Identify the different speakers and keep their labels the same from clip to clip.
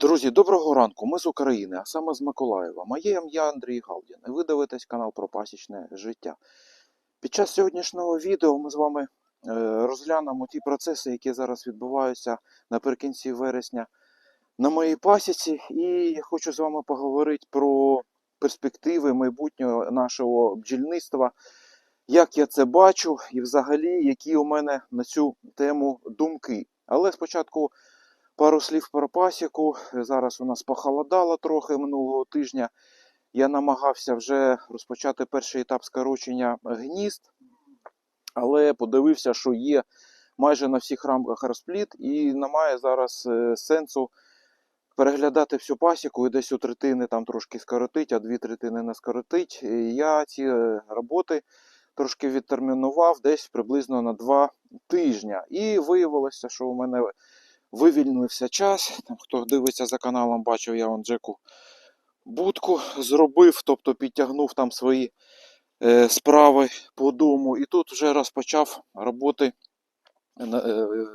Speaker 1: Друзі, доброго ранку. Ми з України, а саме з Миколаєва. Моє ім'я Андрій Галдін, і ви дивитесь канал про пасічне життя. Під час сьогоднішнього відео ми з вами е, розглянемо ті процеси, які зараз відбуваються наприкінці вересня на моїй пасіці. І я хочу з вами поговорити про перспективи майбутнього нашого бджільництва, як я це бачу, і взагалі, які у мене на цю тему думки. Але спочатку Пару слів про пасіку. Зараз у нас похолодало трохи минулого тижня. Я намагався вже розпочати перший етап скорочення гнізд, але подивився, що є майже на всіх рамках розпліт, і немає зараз е, сенсу переглядати всю пасіку і десь у третини там трошки скоротить, а дві третини не скоротить. Я ці е, роботи трошки відтермінував десь приблизно на два тижні. І виявилося, що у мене вивільнився час. Там, хто дивиться за каналом, бачив, я вон Джеку будку зробив, тобто підтягнув там свої е, справи по дому. І тут вже розпочав роботи, е,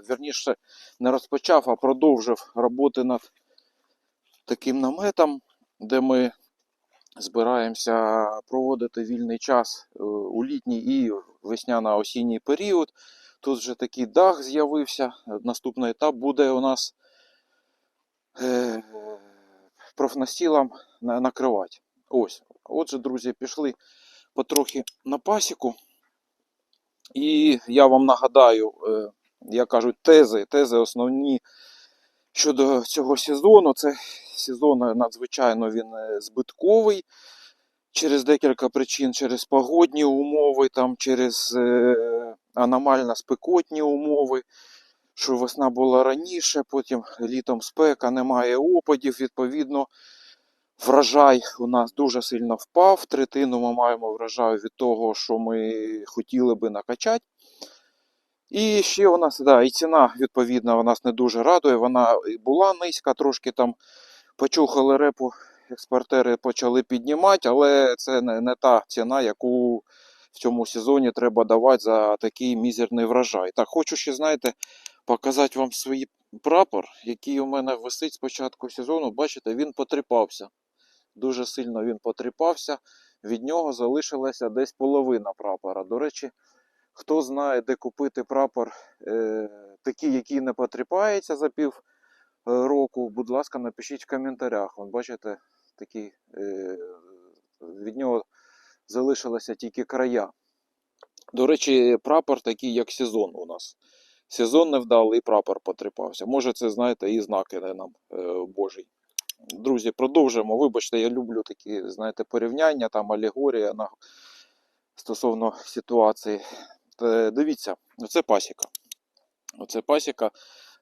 Speaker 1: верніше, не розпочав, а продовжив роботи над таким наметом, де ми збираємося проводити вільний час е, у літній і весняно-осінній період. Тут вже такий дах з'явився. Наступний етап буде у нас е, профнастілом на- накривати. Ось. Отже, друзі, пішли потрохи на пасіку. І я вам нагадаю, е, як кажуть, тези, тези основні щодо цього сезону. Це сезон надзвичайно він е, збитковий через декілька причин, через погодні умови, там, через е, аномально спекотні умови, що весна була раніше, потім літом спека, немає опадів, відповідно. Врожай у нас дуже сильно впав. Третину ми маємо врожаю від того, що ми хотіли би накачати. І ще у нас, да, і ціна, відповідно, у нас не дуже радує. Вона була низька, трошки там почухали репу, експортери почали піднімати, але це не, не та ціна, яку в цьому сезоні треба давати за такий мізерний врожай. Так, хочу ще, знаєте, показати вам свій прапор, який у мене висить з початку сезону. Бачите, він потріпався. Дуже сильно він потріпався. Від нього залишилася десь половина прапора. До речі, хто знає, де купити прапор, е, такий, який не потріпається за пів е, року, будь ласка, напишіть в коментарях. Вон, бачите, такий, е, від нього залишилися тільки края. До речі, прапор такий, як сезон у нас. Сезон невдалий, прапор потріпався. Може, це, знаєте, і знаки нам е, Божий. Друзі, продовжимо. Вибачте, я люблю такі, знаєте, порівняння, там алегорія на... стосовно ситуації. Дивіться, оце пасіка. Оце пасіка,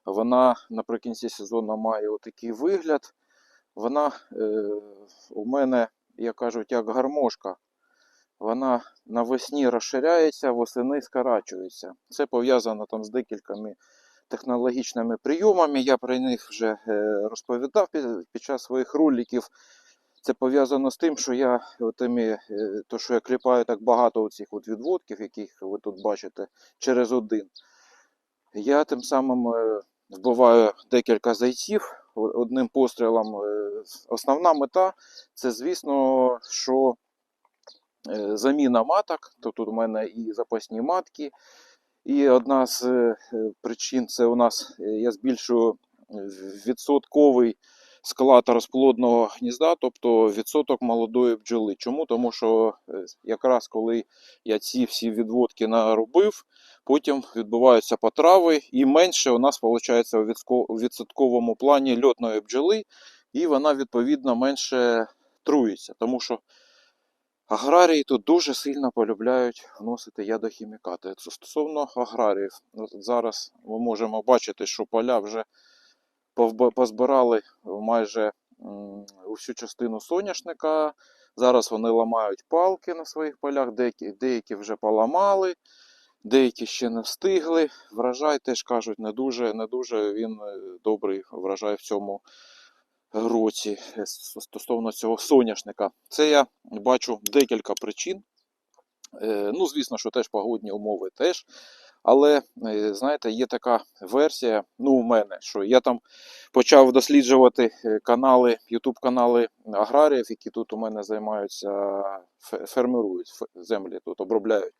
Speaker 1: вона наприкінці сезону має отакий вигляд. Вона е, у мене, як кажуть, як гармошка. Вона навесні розширяється, восени скорачується. Це пов'язано там з декількома технологічними прийомами. Я про них вже е, розповідав під, час своїх роликів. Це пов'язано з тим, що я отими, е, то, що я кліпаю так багато оцих от відводків, яких ви тут бачите, через один. Я тим самим е, вбиваю декілька зайців одним пострілом. Основна мета це, звісно, що заміна маток. То тут у мене і запасні матки. І одна з е, е, причин це у нас е, я збільшую відсотковий склад розплодного гнізда, тобто відсоток молодої бджоли. Чому? Тому що е, якраз коли я ці всі відводки наробив, потім відбуваються потрави, і менше у нас виходить у відсотковому плані льотної бджоли, і вона відповідно менше труїться. Тому що аграрії тут дуже сильно полюбляють вносити ядохімікати. Стосовно аграріїв. От Зараз ми можемо бачити, що поля вже позбирали майже усю частину соняшника. Зараз вони ламають палки на своїх полях, деякі, деякі вже поламали, деякі ще не встигли. Врожай теж кажуть, не дуже, не дуже він е, добрий врожай в цьому році е, стосовно цього соняшника. Це я бачу декілька причин. Е, Ну, звісно, що теж погодні умови теж. Але е, знаєте, є така версія, ну у мене, що я там почав досліджувати канали, Ютуб канали аграріїв, які тут у мене займаються, фе- фермерують землі, тут обробляють.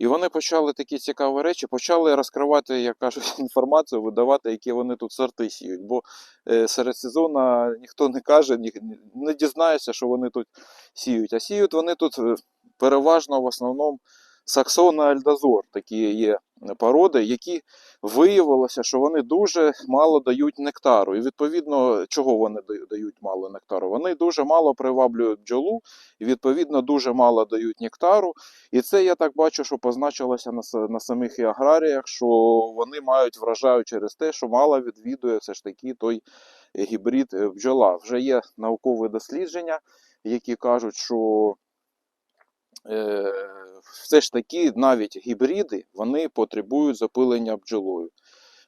Speaker 1: І вони почали такі цікаві речі, почали розкривати, як кажуть, інформацію, видавати, які вони тут сорти сіють. Бо е, серед сезону ніхто не каже, не дізнається, що вони тут сіють. А сіють вони тут е, переважно в основному Саксона Альдазор, такі є породи, які виявилося, що вони дуже мало дають нектару. І відповідно, чого вони дають мало нектару? Вони дуже мало приваблюють бджолу, і відповідно дуже мало дають нектару. І це я так бачу, що позначилося на, на самих і аграріях, що вони мають вражаю через те, що мало відвідує все ж таки той гібрид е, бджола. Вже є наукові дослідження, які кажуть, що е, все ж таки навіть гібриди вони потребують запилення бджолою.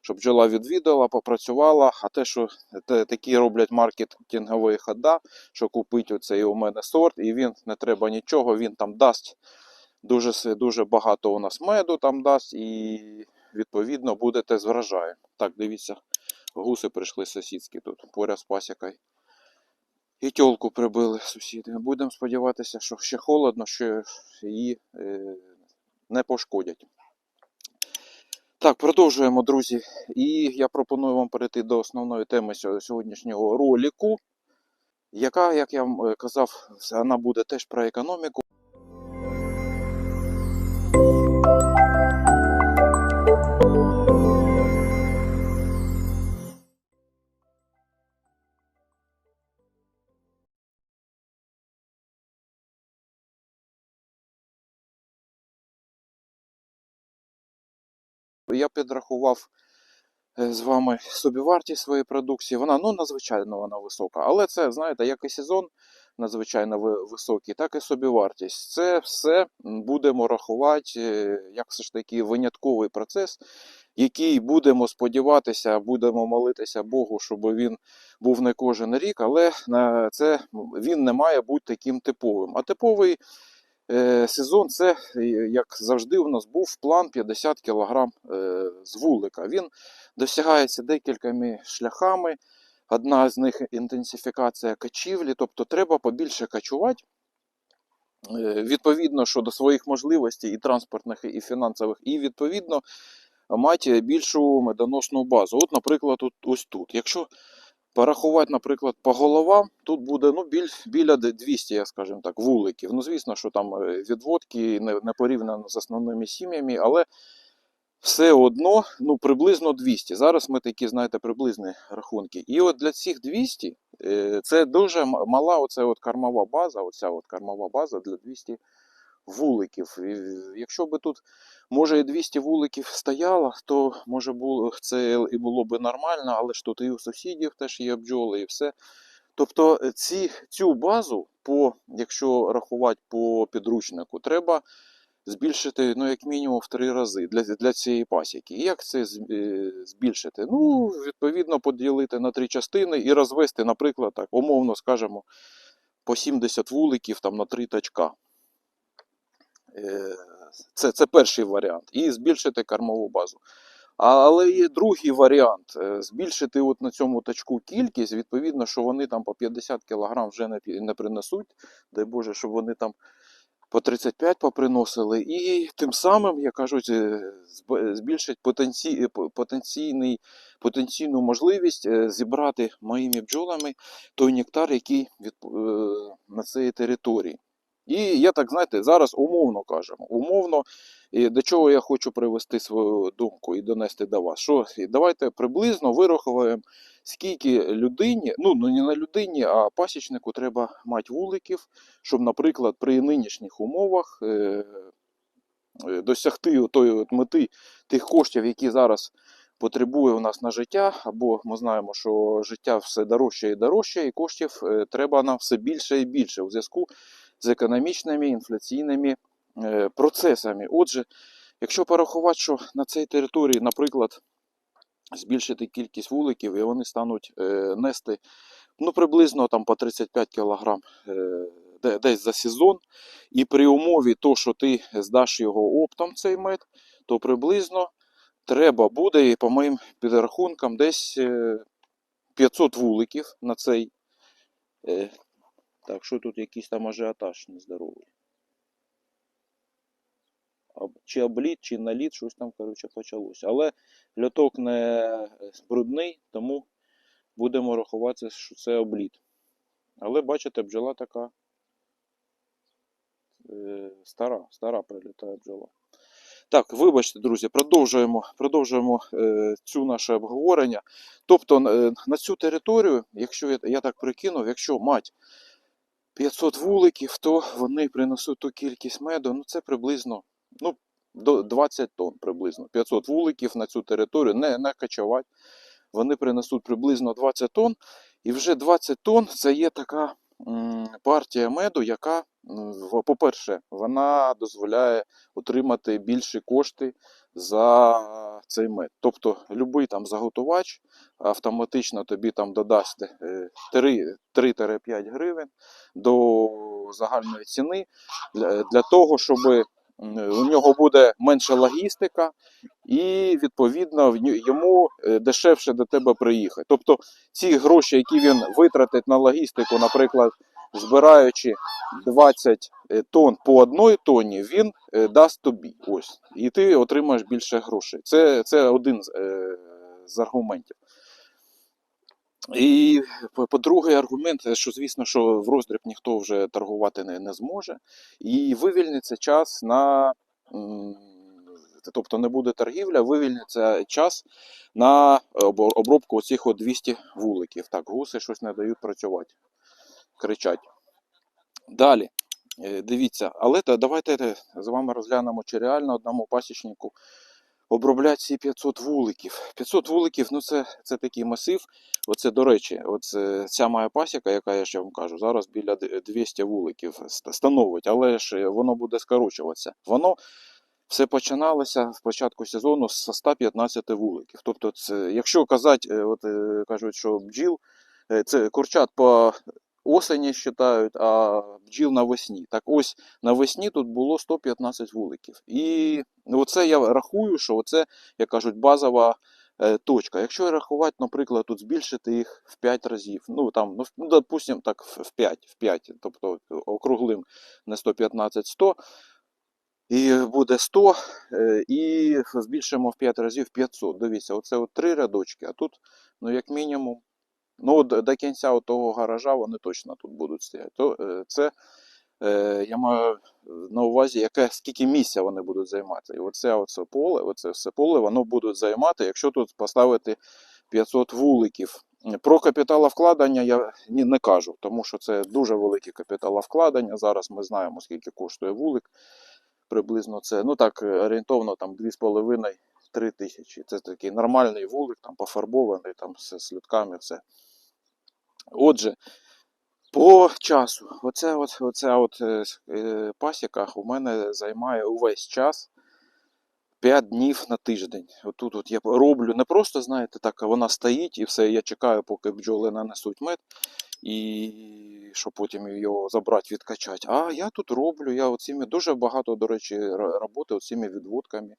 Speaker 1: Щоб бджола відвідала, попрацювала, а те, що те, такі роблять маркетингові хода, що купить оцей у мене сорт, і він не треба нічого, він там дасть дуже, дуже багато у нас меду там дасть, і відповідно будете з врожаєм. Так, дивіться, гуси прийшли сусідські тут, поряд з пасікою. І тілку прибили сусіди. Будемо сподіватися, що ще холодно, що її е, не пошкодять. Так, продовжуємо, друзі. І я пропоную вам перейти до основної теми сьогоднішнього ролику, яка, як я вам е, казав, вона буде теж про економіку. Я підрахував е, з вами собівартість своєї продукції. Вона ну надзвичайно вона висока. Але це, знаєте, як і сезон надзвичайно високий, так і собівартість. Це все будемо рахувати е, як все ж таки винятковий процес, який будемо сподіватися, будемо молитися Богу, щоб він був не кожен рік, але на це він не має бути таким типовим. А типовий е, сезон це, е, як завжди, у нас був план 50 кг е, з вулика. Він досягається декількома шляхами. Одна з них інтенсифікація качівлі, тобто треба побільше качувати. Е, Відповідно, що до своїх можливостей і транспортних, і фінансових, і відповідно мати більшу медоносну базу. От, наприклад, ось тут. Якщо порахувати, наприклад, по головам, тут буде ну, біль, біля 200, я скажімо так, вуликів. Ну, звісно, що там е, відводки не, не порівняно з основними сім'ями, але все одно ну, приблизно 200. Зараз ми такі, знаєте, приблизні рахунки. І от для цих 200 е, це дуже мала оця от кормова база, оця от кормова база для 200 вуликів. І якщо би тут, може, і 200 вуликів стояло, то може було це і було би нормально, але ж тут і у сусідів теж є бджоли, і все. Тобто е, ці, цю базу, по, якщо рахувати по підручнику, треба збільшити ну, як мінімум в три рази для, для цієї пасіки. І як це е, збільшити? Ну, відповідно, поділити на три частини і розвести, наприклад, так, умовно скажемо, по 70 вуликів там, на три тачка. Е, Це, це перший варіант. І збільшити кормову базу. Але є другий варіант е, збільшити от на цьому тачку кількість, відповідно, що вони там по 50 кг вже не, не принесуть. Дай Боже, щоб вони там по 35 поприносили. І тим самим, як кажуть, е, збільшить потенці... потенційний, потенційну можливість зібрати моїми бджолами той нектар, який від... на цій території. І я так, знаєте, зараз умовно кажемо. Умовно, і до чого я хочу привести свою думку і донести до вас. Що давайте приблизно вирахуємо, скільки людині, ну ну, не на людині, а пасічнику треба мати вуликів, щоб, наприклад, при нинішніх умовах е, е, досягти тої от мети тих коштів, які зараз потребує у нас на життя, або ми знаємо, що життя все дорожче і дорожче, і коштів е, треба нам все більше і більше у зв'язку з економічними інфляційними е, процесами. Отже, якщо порахувати, що на цій території, наприклад, збільшити кількість вуликів, і вони стануть е, нести ну, приблизно там, по 35 кг е, десь за сезон, і при умові то, що ти здаш його оптом цей мед, то приблизно треба буде, і по моїм підрахункам, десь е, 500 вуликів на цей. Е, Так, що тут якийсь там ажіотаж нездоровий. Чи обліт, чи наліт, щось там, коротше, почалося. Але льоток не брудний, тому будемо рахувати, що це обліт. Але бачите, бджола така е, стара, стара прилітає бджола. Так, вибачте, друзі, продовжуємо, продовжуємо е, цю наше обговорення. Тобто е, на цю територію, якщо я, я так прикинув, якщо мать 500 вуликів, то вони принесуть ту кількість меду, ну це приблизно ну, до 20 тонн приблизно. 500 вуликів на цю територію, не, не качувати. Вони принесуть приблизно 20 тонн. І вже 20 тонн це є така партія меду, яка, по-перше, вона дозволяє отримати більші кошти за цей мед. Тобто, будь-який там заготувач автоматично тобі там додасть е, 3 3-5 гривень до загальної ціни для, того, щоб у нього буде менша логістика, і відповідно йому е, дешевше до тебе приїхати. Тобто ці гроші, які він витратить на логістику, наприклад, збираючи 20 тонн по одній тонні, він е, дасть тобі. Ось. І ти отримаєш більше грошей. Це, це один е, з аргументів. І по- по-друге, аргумент, е, що звісно, що в роздріб ніхто вже торгувати не, не зможе, і вивільниться час на. Тобто не буде торгівля, вивільниться час на обробку оцих 200 вуликів. Так, гуси щось не дають працювати, кричать. Далі, е, дивіться, але давайте е, з вами розглянемо, чи реально одному пасічнику обробляти ці 500 вуликів. 500 вуликів, ну це, це такий масив. Оце, до речі, оце, ця моя пасіка, яка я ще вам кажу, зараз біля 200 вуликів становить, але ж воно буде скорочуватися. Воно все починалося в початку сезону з 115 вуликів. Тобто, це, якщо казати, е, от е, кажуть, що бджіл, е, це курчат по осені вважають, а бджіл навесні. Так ось навесні тут було 115 вуликів. І оце я рахую, що оце, як кажуть, базова е, точка. Якщо рахувати, наприклад, тут збільшити їх в 5 разів, ну там, ну, ну допустим, так, в в 5, в 5, тобто округлим не 115, 100, і буде 100, е, і збільшимо в 5 разів 500. Дивіться, оце от три рядочки, а тут, ну, як мінімум, ну, до кінця того гаража вони точно тут будуть стояти. То, е, це е, я маю на увазі, яке, скільки місця вони будуть займати. І оце, оце поле, оце все поле воно будуть займати, якщо тут поставити 500 вуликів. Про капіталовкладення я не кажу, тому що це дуже велике капіталовкладення. Зараз ми знаємо, скільки коштує вулик. Приблизно це, ну так, е, орієнтовно там 2,5-3 тисячі. Це такий нормальний вулик, там пофарбований, там все з людками, все. Отже, по часу, оце от, оце от е, е, пасіка у мене займає увесь час 5 днів на тиждень. Отут от я роблю не просто, знаєте, так, вона стоїть і все, я чекаю, поки бджоли нанесуть мед, і щоб потім його забрати, відкачати. А я тут роблю, я оціми дуже багато, до речі, роботи оціми відводками.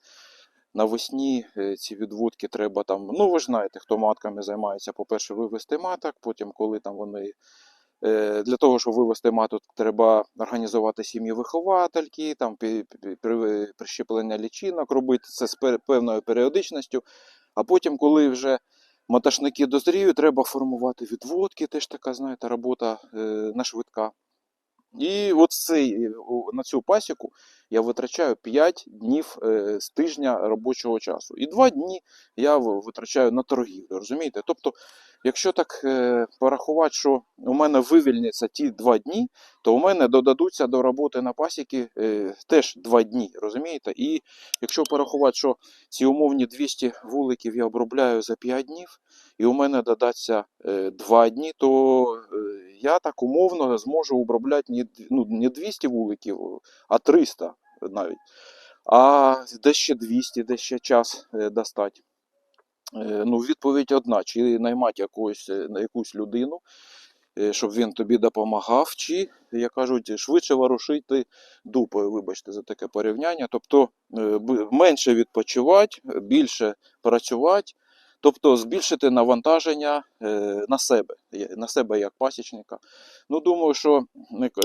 Speaker 1: Навесні е, ці відводки треба там, ну ви ж знаєте, хто матками займається, по-перше, вивести маток, потім, коли там вони. е, Для того, щоб вивести маток, треба організувати сім'ї виховательки, там прищеплення лічинок робити це з певною періодичністю. А потім, коли вже маташники дозріють, треба формувати відводки, теж така, знаєте, робота е, не швидка. І от цей, на цю пасіку я витрачаю 5 днів е, з тижня робочого часу. І 2 дні я витрачаю на торгівлю. Розумієте? Тобто, якщо так е, порахувати, що у мене вивільняться ті 2 дні, то у мене додадуться до роботи на пасіки е, теж 2 дні. Розумієте? І якщо порахувати, що ці умовні 200 вуликів я обробляю за 5 днів, і у мене додаться е, 2 дні, то я так умовно зможу обробляти не, ну, не 200 вуликів, а 300 навіть. А де ще 200, де ще час е, достати. Е, Ну, відповідь одна: чи наймати якусь, е, якусь людину, щоб він тобі допомагав, чи, як кажуть, швидше ворушити дупою, вибачте за таке порівняння. Тобто менше відпочивати, більше працювати, тобто збільшити навантаження е, на себе, на себе як пасічника. Ну, думаю, що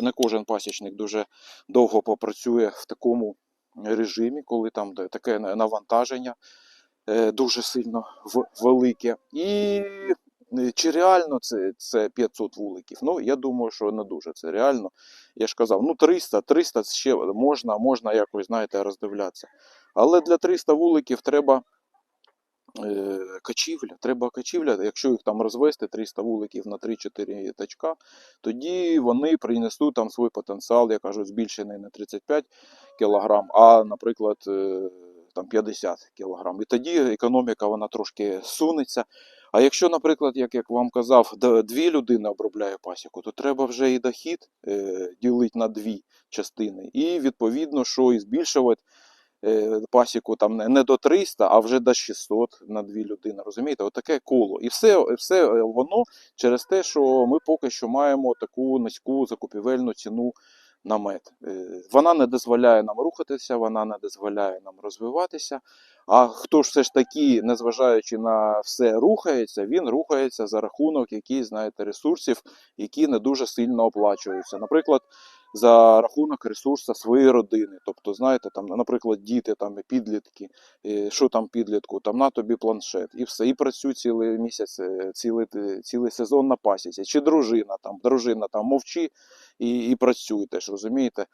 Speaker 1: не, кожен пасічник дуже довго попрацює в такому режимі, коли там таке навантаження е, дуже сильно велике. І е, чи реально це, це 500 вуликів? Ну, я думаю, що не дуже це реально. Я ж казав, ну 300, 300 ще можна, можна якось, знаєте, роздивлятися. Але для 300 вуликів треба качівля. Треба качівля. Якщо їх там розвести 300 вуликів на 3-4 тачка, тоді вони принесуть там свій потенціал, я кажу, збільшений на 35 кг, а, наприклад, е, там 50 кг. І тоді економіка вона трошки сунеться. А якщо, наприклад, як я вам казав, дві людини обробляє пасіку, то треба вже і дохід е, ділити на дві частини. І відповідно, що і збільшувати е, пасіку там не- до 300, а вже до 600 на дві людини. Розумієте, отаке коло. І все, все е, воно через те, що ми поки що маємо таку низьку закупівельну ціну на мед. Е, Вона не дозволяє нам рухатися, вона не дозволяє нам розвиватися. А хто ж все ж таки, незважаючи на все, рухається, він рухається за рахунок якихось, знаєте, ресурсів, які не дуже сильно оплачуються. Наприклад, за рахунок ресурсу своєї родини. Тобто, знаєте, там, наприклад, діти, там, підлітки, е, що там підлітку, там на тобі планшет, і все, і працюй цілий місяць, е, цілий, цілий сезон на пасіці. Чи дружина там, дружина там мовчи і, і працюй теж, розумієте?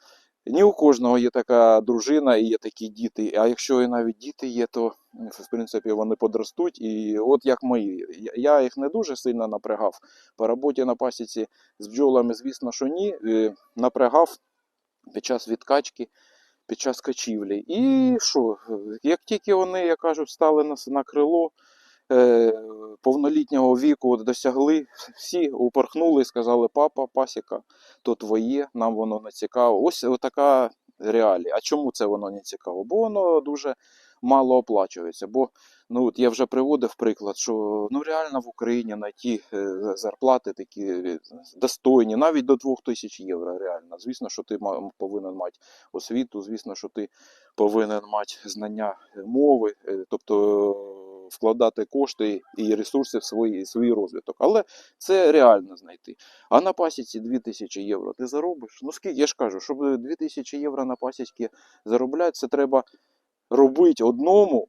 Speaker 1: Ні у кожного є така дружина і є такі діти. А якщо і навіть діти є, то в принципі вони подростуть. І от як мої. Я- Я їх не дуже сильно напрягав. По роботі на пасіці з бджолами, звісно, що ні. Е, Напрягав під час відкачки, під час качівлі. І що? Як тільки вони, як кажуть, стали на крило. Е, Повнолітнього віку досягли, всі упорхнули і сказали: папа, пасіка, то твоє, нам воно не цікаво. Ось така реалія. А чому це воно не цікаво? Бо воно дуже мало оплачується. Бо ну, от я вже приводив приклад, що ну, реально в Україні знайти е, зарплати такі е, достойні, навіть до 2000 євро. Реально. Звісно, що ти повинен мати освіту, звісно, що ти повинен мати знання мови, тобто вкладати кошти і ресурси в свій, свій розвиток. Але це реально знайти. А на пасіці 2000 євро ти заробиш. Ну скільки я ж кажу, щоб 2000 євро на пасіці заробляти, це треба робити одному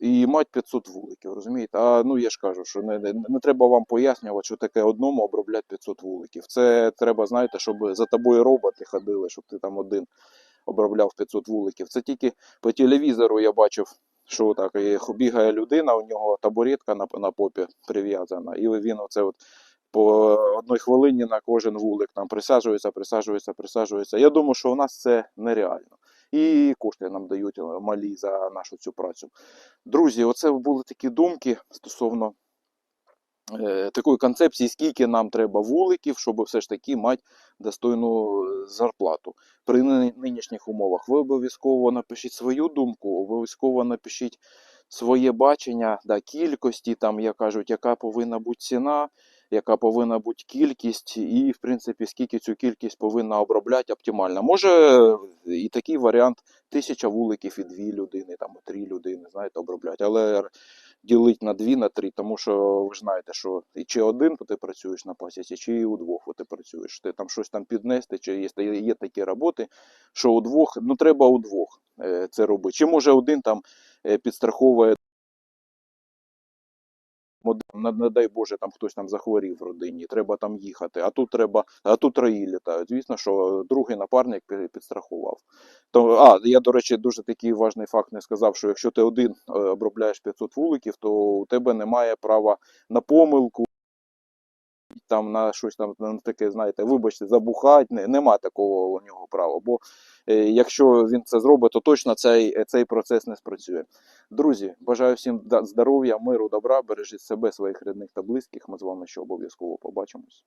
Speaker 1: і мати 500 вуликів. Розумієте? А ну я ж кажу, що не, не, не треба вам пояснювати, що таке одному обробляти 500 вуликів. Це треба, знаєте, щоб за тобою роботи ходили, щоб ти там один обробляв 500 вуликів. Це тільки по телевізору я бачив. Що так, і бігає людина, у нього табуретка на, на попі прив'язана, і він оце от по одній хвилині на кожен вулик там присаджується, присаджується, присаджується. Я думаю, що у нас це нереально. І кошти нам дають е, малі за нашу цю працю. Друзі, оце були такі думки стосовно такої концепції, скільки нам треба вуликів, щоб все ж таки мати достойну е, зарплату. При нинішніх умовах ви обов'язково напишіть свою думку, обов'язково напишіть своє бачення да, кількості, там, як кажуть, яка повинна бути ціна, яка повинна бути кількість, і, в принципі, скільки цю кількість повинна обробляти оптимально. Може і такий варіант тисяча вуликів і дві людини, там, три людини, знаєте, обробляти. Але ділить на дві, на три, тому що ви знаєте, що і чи один ти працюєш на пасіці, чи і удвох ти працюєш. Ти там щось там піднести, чи є, є такі роботи, що удвох, ну треба удвох е, це робити. Чи може один там е, підстраховує не, дай Боже, там хтось там захворів в родині, треба там їхати, а тут треба, а тут трої літають. Звісно, що другий напарник підстрахував. То, а, я, до речі, дуже такий важний факт не сказав, що якщо ти один е, обробляєш 500 вуликів, то у тебе немає права на помилку, там на щось там на таке, знаєте, вибачте, забухати, не, нема такого у нього права. Бо е, якщо він це зробить, то точно цей, цей процес не спрацює. Друзі, бажаю всім здоров'я, миру, добра, бережіть себе, своїх рідних та близьких. Ми з вами ще обов'язково побачимось.